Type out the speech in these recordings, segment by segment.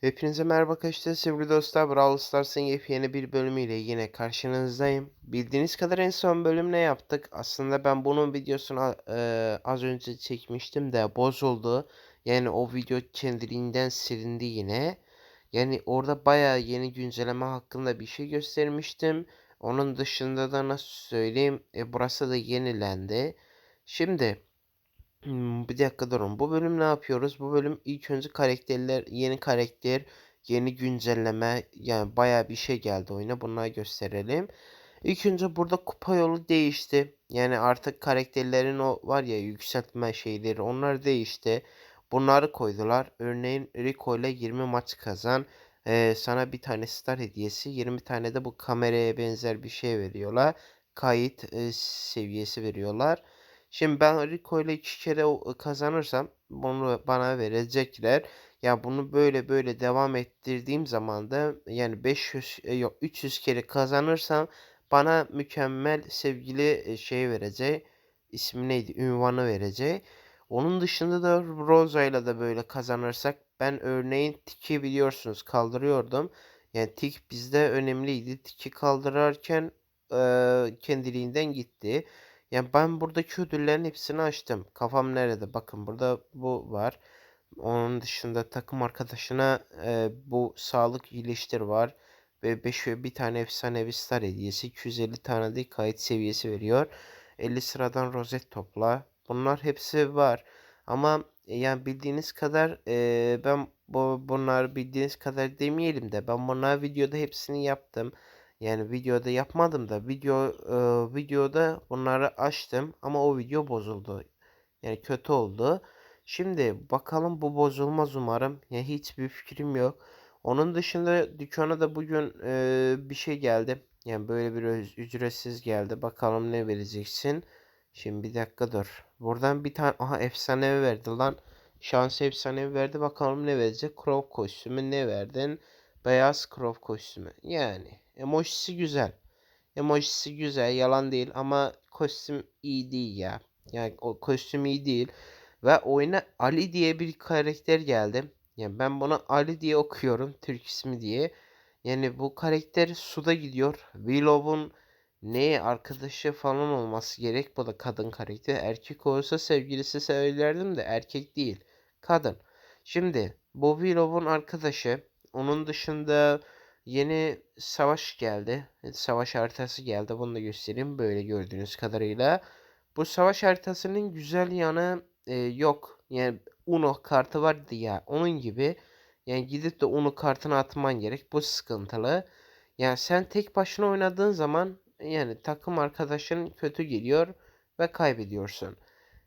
Hepinize merhaba arkadaşlar sevgili dostlar Brawl Stars'ın yepyeni bir bölümüyle yine karşınızdayım. Bildiğiniz kadar en son bölüm ne yaptık? Aslında ben bunun videosunu e, az önce çekmiştim de bozuldu. Yani o video kendiliğinden silindi yine. Yani orada baya yeni güncelleme hakkında bir şey göstermiştim. Onun dışında da nasıl söyleyeyim e, burası da yenilendi. Şimdi Hmm, bir dakika durun. Bu bölüm ne yapıyoruz? Bu bölüm ilk önce karakterler, yeni karakter, yeni güncelleme yani baya bir şey geldi oyuna. Bunları gösterelim. İlk önce burada kupa yolu değişti. Yani artık karakterlerin o var ya yükseltme şeyleri onlar değişti. Bunları koydular. Örneğin Rico ile 20 maç kazan. Ee, sana bir tane star hediyesi 20 tane de bu kameraya benzer bir şey veriyorlar. Kayıt e, seviyesi veriyorlar. Şimdi ben Rico ile iki kere kazanırsam bunu bana verecekler. Ya bunu böyle böyle devam ettirdiğim zaman da yani 500 e, yok 300 kere kazanırsam bana mükemmel sevgili e, şey verecek. İsmi neydi? Ünvanı verecek. Onun dışında da Rosa ile de böyle kazanırsak ben örneğin tiki biliyorsunuz kaldırıyordum. Yani tik bizde önemliydi. Tiki kaldırırken e, kendiliğinden gitti. Yani ben buradaki ödüllerin hepsini açtım. Kafam nerede? Bakın burada bu var. Onun dışında takım arkadaşına e, bu sağlık iyileştir var. Ve 5 bir tane efsanevi star hediyesi. 250 tane de kayıt seviyesi veriyor. 50 sıradan rozet topla. Bunlar hepsi var. Ama e, yani bildiğiniz kadar e, ben bu bunlar bildiğiniz kadar demeyelim de ben bunlar videoda hepsini yaptım. Yani videoda yapmadım da video e, videoda bunları açtım ama o video bozuldu. Yani kötü oldu. Şimdi bakalım bu bozulmaz umarım. Ya hiçbir fikrim yok. Onun dışında dükkana da bugün e, bir şey geldi. Yani böyle bir ücretsiz geldi. Bakalım ne vereceksin. Şimdi bir dakika dur. Buradan bir tane aha efsane verdi lan. Şans efsane verdi. Bakalım ne verecek. Crow kostümü ne verdin? Beyaz Crow kostümü. Yani Emojisi güzel. Emojisi güzel yalan değil ama kostüm iyi değil ya. Yani o kostüm iyi değil. Ve oyuna Ali diye bir karakter geldi. Yani ben bunu Ali diye okuyorum. Türk ismi diye. Yani bu karakter suda gidiyor. Willow'un ne arkadaşı falan olması gerek. Bu da kadın karakter. Erkek olsa sevgilisi söylerdim de erkek değil. Kadın. Şimdi bu Willow'un arkadaşı. Onun dışında Yeni savaş geldi. Savaş haritası geldi. Bunu da göstereyim. Böyle gördüğünüz kadarıyla. Bu savaş haritasının güzel yanı e, yok. Yani Uno kartı vardı ya. Onun gibi. Yani gidip de Uno kartını atman gerek. Bu sıkıntılı. Yani sen tek başına oynadığın zaman yani takım arkadaşın kötü geliyor ve kaybediyorsun.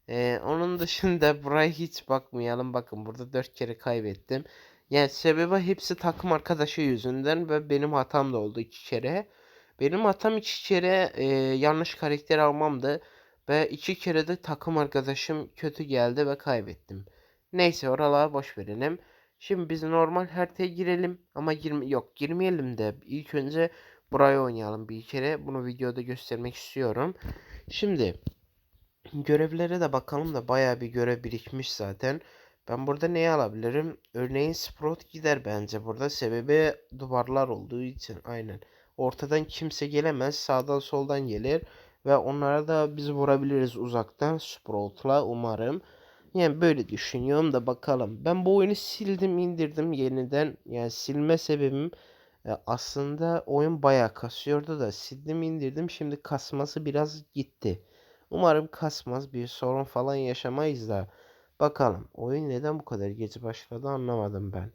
Ee, onun dışında buraya hiç bakmayalım. Bakın burada 4 kere kaybettim. Yani sebebi hepsi takım arkadaşı yüzünden ve benim hatam da oldu iki kere. Benim hatam iki kere e, yanlış karakter almamdı. Ve iki kere de takım arkadaşım kötü geldi ve kaybettim. Neyse oralara boş verelim. Şimdi biz normal haritaya girelim ama girme yok girmeyelim de ilk önce buraya oynayalım bir kere. Bunu videoda göstermek istiyorum. Şimdi görevlere de bakalım da baya bir görev birikmiş zaten. Ben burada neyi alabilirim? Örneğin Sprout gider bence burada. Sebebi duvarlar olduğu için. Aynen. Ortadan kimse gelemez. Sağdan soldan gelir. Ve onlara da biz vurabiliriz uzaktan Sprout'la umarım. Yani böyle düşünüyorum da bakalım. Ben bu oyunu sildim indirdim yeniden. Yani silme sebebim e, aslında oyun bayağı kasıyordu da sildim indirdim. Şimdi kasması biraz gitti. Umarım kasmaz bir sorun falan yaşamayız da. Bakalım oyun neden bu kadar geç başladı anlamadım ben.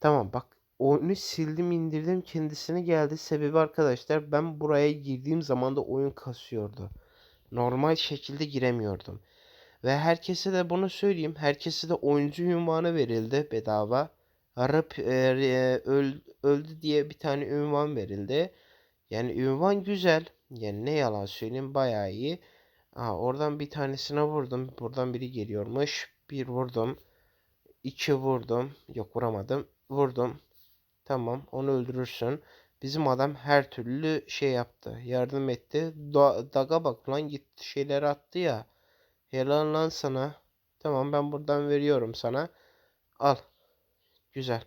Tamam bak oyunu sildim indirdim kendisine geldi. Sebebi arkadaşlar ben buraya girdiğim zaman da oyun kasıyordu. Normal şekilde giremiyordum. Ve herkese de bunu söyleyeyim. Herkese de oyuncu ünvanı verildi bedava. Arap e, öl, öldü diye bir tane ünvan verildi. Yani ünvan güzel. Yani ne yalan söyleyeyim bayağı iyi. Aa, oradan bir tanesine vurdum. Buradan biri geliyormuş. Bir vurdum. iki vurdum. Yok vuramadım. Vurdum. Tamam onu öldürürsün. Bizim adam her türlü şey yaptı. Yardım etti. Da daga bak lan gitti şeyleri attı ya. Helal lan sana. Tamam ben buradan veriyorum sana. Al. Güzel.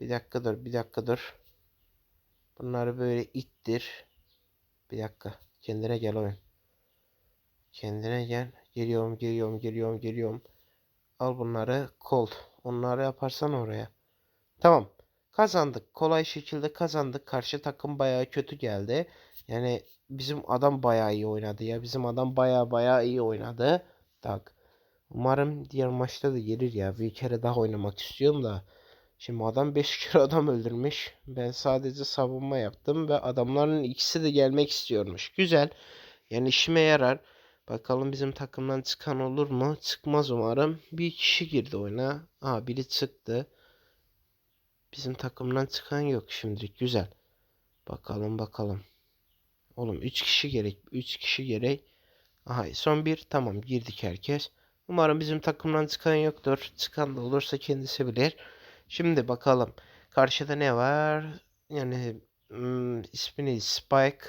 Bir dakika dur, bir dakika dur. Bunları böyle ittir. Bir dakika. Kendine gel oyun. Kendine gel. Geliyorum, geliyorum, geliyorum, geliyorum. Al bunları. Colt. Onları yaparsan oraya. Tamam. Kazandık. Kolay şekilde kazandık. Karşı takım bayağı kötü geldi. Yani bizim adam bayağı iyi oynadı ya. Bizim adam bayağı bayağı iyi oynadı. Tak. Umarım diğer maçta da gelir ya. Bir kere daha oynamak istiyorum da. Şimdi adam 5 kere adam öldürmüş. Ben sadece savunma yaptım ve adamların ikisi de gelmek istiyormuş. Güzel. Yani işime yarar. Bakalım bizim takımdan çıkan olur mu? Çıkmaz umarım. Bir kişi girdi oyuna. Aa biri çıktı. Bizim takımdan çıkan yok şimdilik. Güzel. Bakalım bakalım. Oğlum 3 kişi gerek. 3 kişi gerek. Aha son bir. Tamam girdik herkes. Umarım bizim takımdan çıkan yoktur. Çıkan da olursa kendisi bilir. Şimdi bakalım. Karşıda ne var? Yani hmm, ismini Spike.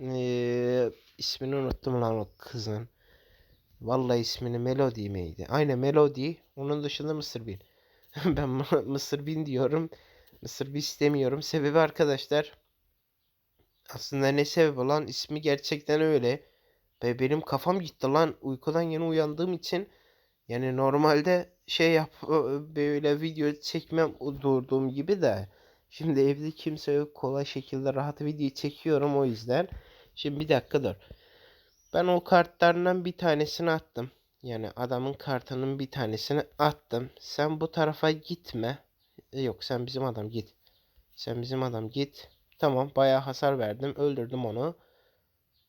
Ee, ismini unuttum lan o kızın. Vallahi ismini Melody miydi? Aynen Melody. Onun dışında Mr. Bean. ben Mr. Bean diyorum. Mr. Bean istemiyorum. Sebebi arkadaşlar. Aslında ne sebebi lan? ismi gerçekten öyle. Ve benim kafam gitti lan. Uykudan yeni uyandığım için. Yani normalde şey yap böyle video çekmem durduğum gibi de. Şimdi evde kimse yok. Kolay şekilde rahat video çekiyorum o yüzden. Şimdi bir dakika dur. Ben o kartlardan bir tanesini attım. Yani adamın kartının bir tanesini attım. Sen bu tarafa gitme. E, Yok sen bizim adam git. Sen bizim adam git. Tamam bayağı hasar verdim. Öldürdüm onu.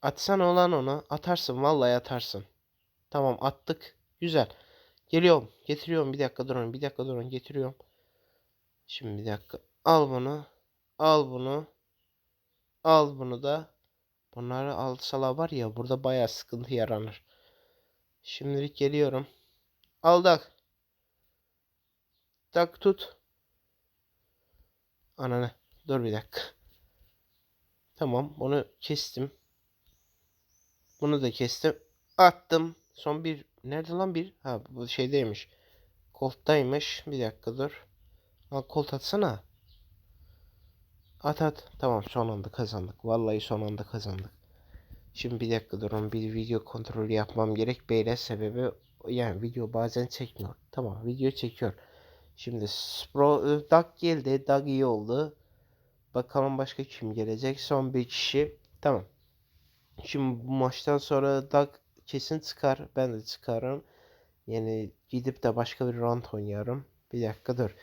Atsan olan onu. Atarsın vallahi atarsın. Tamam attık. Güzel. Geliyorum. Getiriyorum. Bir dakika durun. Bir dakika durun. Getiriyorum. Şimdi bir dakika. Al bunu. Al bunu. Al bunu da. Bunları alsalar var ya burada bayağı sıkıntı yaranır. Şimdilik geliyorum. Al tak. Tut. Ananı. Dur bir dakika. Tamam bunu kestim. Bunu da kestim. Attım. Son bir. Nerede lan bir? Ha bu şeydeymiş. Kolttaymış. Bir dakika dur. Al kolt atsana. At at. Tamam son anda kazandık. Vallahi son anda kazandık. Şimdi bir dakika durun. Bir video kontrolü yapmam gerek. Beyler sebebi yani video bazen çekmiyor. Tamam video çekiyor. Şimdi Spro Doug geldi. Doug iyi oldu. Bakalım başka kim gelecek. Son bir kişi. Tamam. Şimdi bu maçtan sonra Doug kesin çıkar. Ben de çıkarım. Yani gidip de başka bir round oynarım. Bir dakika dur.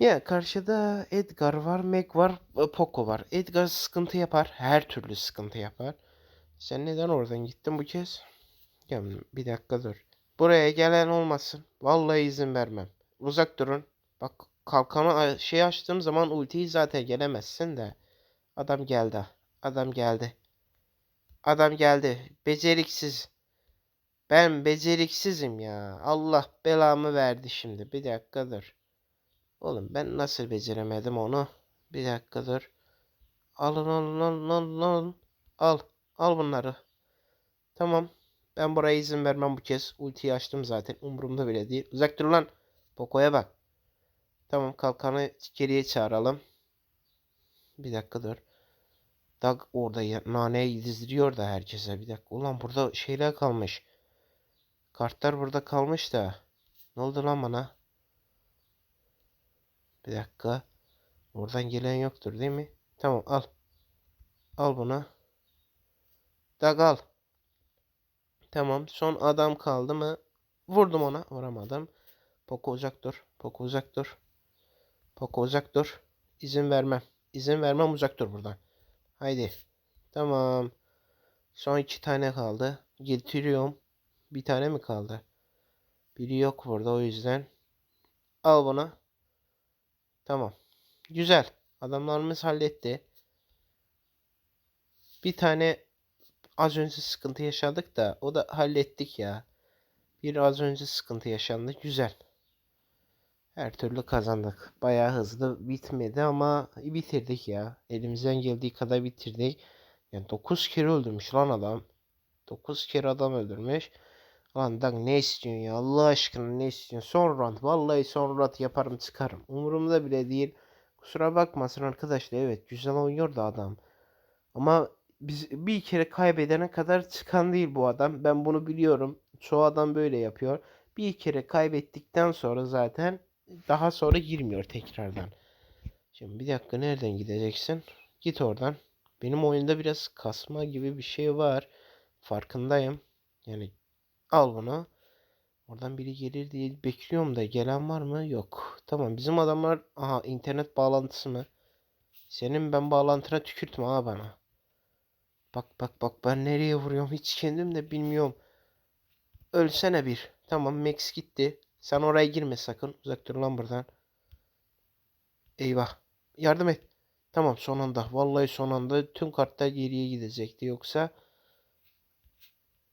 Ya karşıda Edgar var, Meg var, e, Poco var. Edgar sıkıntı yapar. Her türlü sıkıntı yapar. Sen neden oradan gittin bu kez? Ya bir dakika dur. Buraya gelen olmasın. Vallahi izin vermem. Uzak durun. Bak kalkanı şey açtığım zaman ultiyi zaten gelemezsin de. Adam geldi. Adam geldi. Adam geldi. Beceriksiz. Ben beceriksizim ya. Allah belamı verdi şimdi. Bir dakika dur. Oğlum ben nasıl beceremedim onu? Bir dakika dur. Alın alın alın alın alın. Al. Al bunları. Tamam. Ben buraya izin vermem bu kez. Ultiyi açtım zaten. Umurumda bile değil. Uzak dur lan. Poco'ya bak. Tamam kalkanı geriye çağıralım. Bir dakika dur. Doug orada ya, naneyi dizdiriyor da herkese. Bir dakika. Ulan burada şeyler kalmış. Kartlar burada kalmış da. Ne oldu lan bana? Bir dakika. Oradan gelen yoktur değil mi? Tamam al. Al bunu. Doug al. Tamam. Son adam kaldı mı? Vurdum ona. Vuramadım. Poco uzak dur. Poco uzak dur. Poco uzak dur. İzin vermem. İzin vermem uzak dur buradan. Haydi. Tamam. Son iki tane kaldı. Getiriyorum. Bir tane mi kaldı? Biri yok burada o yüzden. Al bunu. Tamam. Güzel. Adamlarımız halletti. Bir tane az önce sıkıntı yaşadık da o da hallettik ya. Bir az önce sıkıntı yaşandı. Güzel. Her türlü kazandık. Bayağı hızlı bitmedi ama bitirdik ya. Elimizden geldiği kadar bitirdik. Yani 9 kere öldürmüş lan adam. 9 kere adam öldürmüş. Lan Dag ne istiyorsun ya Allah aşkına ne istiyorsun? Son round. Vallahi son round yaparım çıkarım. Umurumda bile değil. Kusura bakmasın arkadaşlar. Evet güzel oynuyor da adam. Ama biz bir kere kaybedene kadar çıkan değil bu adam. Ben bunu biliyorum. Çoğu adam böyle yapıyor. Bir kere kaybettikten sonra zaten daha sonra girmiyor tekrardan. Şimdi bir dakika nereden gideceksin? Git oradan. Benim oyunda biraz kasma gibi bir şey var. Farkındayım. Yani al bunu. Oradan biri gelir diye bekliyorum da gelen var mı? Yok. Tamam bizim adamlar aha internet bağlantısı mı? Senin ben bağlantına tükürtme ha bana. Bak bak bak ben nereye vuruyorum hiç kendim de bilmiyorum. Ölsene bir. Tamam Max gitti. Sen oraya girme sakın. Uzak dur lan buradan. Eyvah. Yardım et. Tamam son anda. Vallahi son anda tüm kartlar geriye gidecekti yoksa.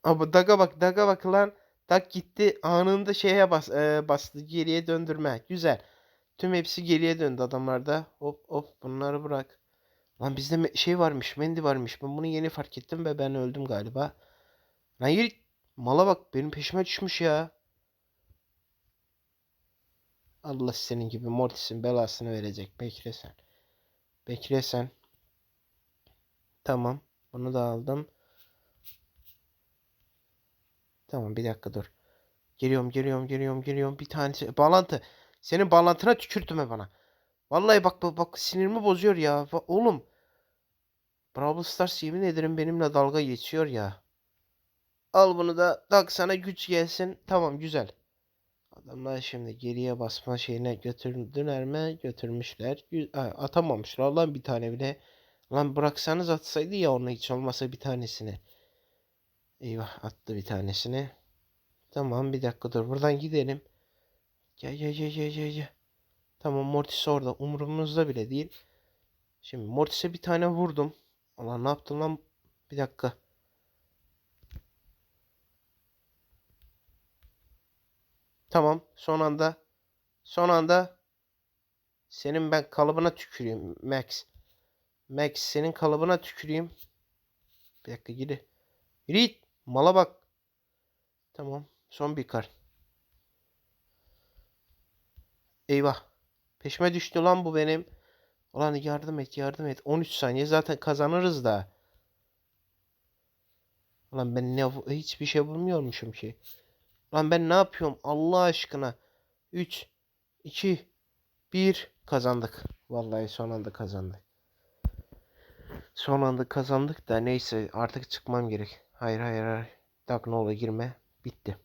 Abi daga bak daga bak lan. Tak gitti anında şeye bas, e, bastı geriye döndürme. Güzel. Tüm hepsi geriye döndü adamlarda. Hop hop bunları bırak. Lan bizde şey varmış, mendi varmış. Ben bunu yeni fark ettim ve ben öldüm galiba. Lan yürü. Mala bak benim peşime düşmüş ya. Allah senin gibi Mortis'in belasını verecek. Bekle sen. Bekle sen. Tamam. Bunu da aldım. Tamam bir dakika dur. Geliyorum geliyorum geliyorum geliyorum. Bir tanesi bağlantı. Senin bağlantına tükürtme bana. Vallahi bak bak, bak sinirimi bozuyor ya. Va- Oğlum. Brawl Stars yemin ederim benimle dalga geçiyor ya. Al bunu da tak sana güç gelsin. Tamam güzel. Adamlar şimdi geriye basma şeyine götürdüler mi? Götürmüşler. Atamamışlar lan bir tane bile. Lan bıraksanız atsaydı ya onu hiç olmasa bir tanesini. Eyvah attı bir tanesini. Tamam bir dakika dur buradan gidelim. Gel gel gel gel gel. gel. Tamam Mortis orada umurumuzda bile değil. Şimdi Mortis'e bir tane vurdum. Allah ne yaptım lan? Bir dakika. Tamam son anda. Son anda. Senin ben kalıbına tüküreyim Max. Max senin kalıbına tüküreyim. Bir dakika gidi. Yürü. Mala bak. Tamam. Son bir kar. Eyvah. Peşime düştü lan bu benim. Ulan yardım et yardım et. 13 saniye zaten kazanırız da. Ulan ben ne hiçbir şey bulmuyormuşum ki. Lan ben ne yapıyorum Allah aşkına. 3 2 1 kazandık. Vallahi son anda kazandık. Son anda kazandık da neyse artık çıkmam gerek. Hayır hayır hayır. Dagnol'a girme. Bitti.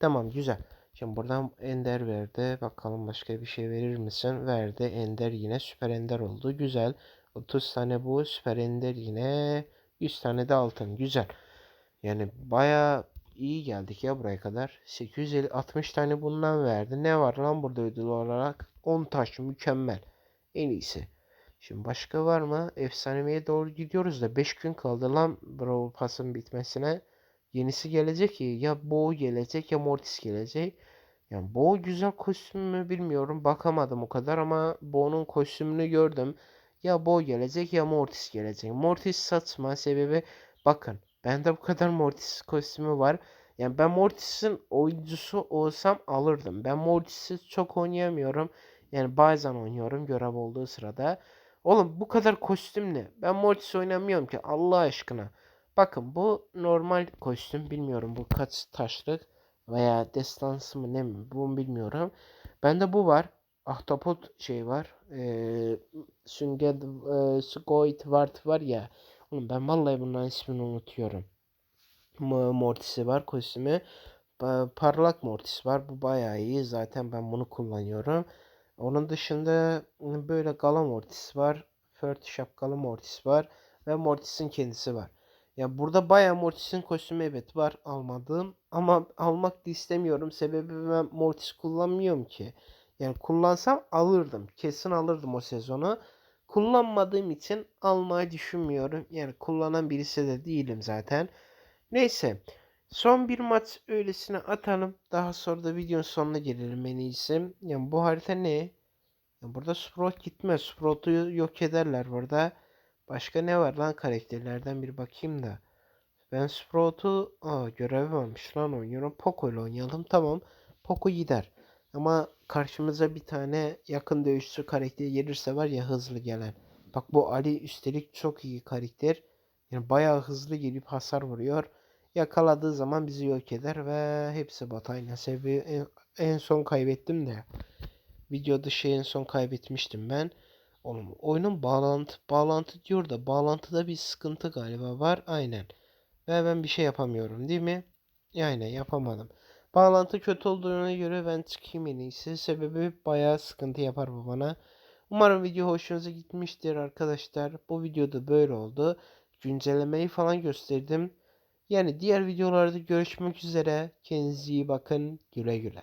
Tamam güzel. Şimdi buradan Ender verdi. Bakalım başka bir şey verir misin? Verdi. Ender yine süper Ender oldu. Güzel. 30 tane bu. Süper Ender yine. 100 tane de altın. Güzel. Yani baya iyi geldik ya buraya kadar. 860 tane bundan verdi. Ne var lan burada ödül olarak? 10 taş mükemmel. En iyisi. Şimdi başka var mı? Efsaneviye doğru gidiyoruz da 5 gün kaldı lan Brawl Pass'ın bitmesine. Yenisi gelecek ki ya Bo gelecek ya Mortis gelecek. Yani Bo güzel kostüm mü bilmiyorum. Bakamadım o kadar ama Bo'nun kostümünü gördüm. Ya Bo gelecek ya Mortis gelecek. Mortis satma sebebi bakın bende bu kadar Mortis kostümü var. Yani ben Mortis'in oyuncusu olsam alırdım. Ben Mortis'i çok oynayamıyorum. Yani bazen oynuyorum görev olduğu sırada. Oğlum bu kadar kostüm ne? Ben Mortis oynamıyorum ki Allah aşkına. Bakın bu normal kostüm bilmiyorum bu kaç taşlık veya destansı mı ne mi bunu bilmiyorum. Bende bu var. Ahtapot şey var. Ee, Sünger e, Squid Wart var ya. Oğlum ben vallahi bunların ismini unutuyorum. Mortis'i var kostümü. Pa- parlak Mortis var. Bu bayağı iyi. Zaten ben bunu kullanıyorum. Onun dışında böyle Gala Mortis var. Fört şapkalı Mortis var. Ve Mortis'in kendisi var. Ya burada bayağı Mortis'in kostümü evet var almadığım. Ama almak da istemiyorum. Sebebi ben Mortis kullanmıyorum ki. Yani kullansam alırdım. Kesin alırdım o sezonu. Kullanmadığım için almayı düşünmüyorum. Yani kullanan birisi de değilim zaten. Neyse. Son bir maç öylesine atalım. Daha sonra da videonun sonuna gelelim en iyisi. Yani bu harita ne? Ya burada Sprout gitmez. Sprout'u yok ederler burada. Başka ne var lan karakterlerden bir bakayım da. Ben Sprout'u aa görev varmış lan oynuyorum. Poco ile oynayalım. Tamam. Poco gider. Ama karşımıza bir tane yakın dövüşçü karakteri gelirse var ya hızlı gelen. Bak bu Ali üstelik çok iyi karakter. Yani bayağı hızlı gelip hasar vuruyor. Yakaladığı zaman bizi yok eder ve hepsi bot aynen. Sebebi en, son kaybettim de. Video dışı en son kaybetmiştim ben. Oğlum oyunun bağlantı bağlantı diyor da bağlantıda bir sıkıntı galiba var. Aynen. Ve ben bir şey yapamıyorum değil mi? Yani yapamadım. Bağlantı kötü olduğuna göre ben çıkayım en iyisi. Sebebi bayağı sıkıntı yapar bu bana. Umarım video hoşunuza gitmiştir arkadaşlar. Bu videoda böyle oldu. Güncellemeyi falan gösterdim. Yani diğer videolarda görüşmek üzere. Kendinize iyi bakın. Güle güle.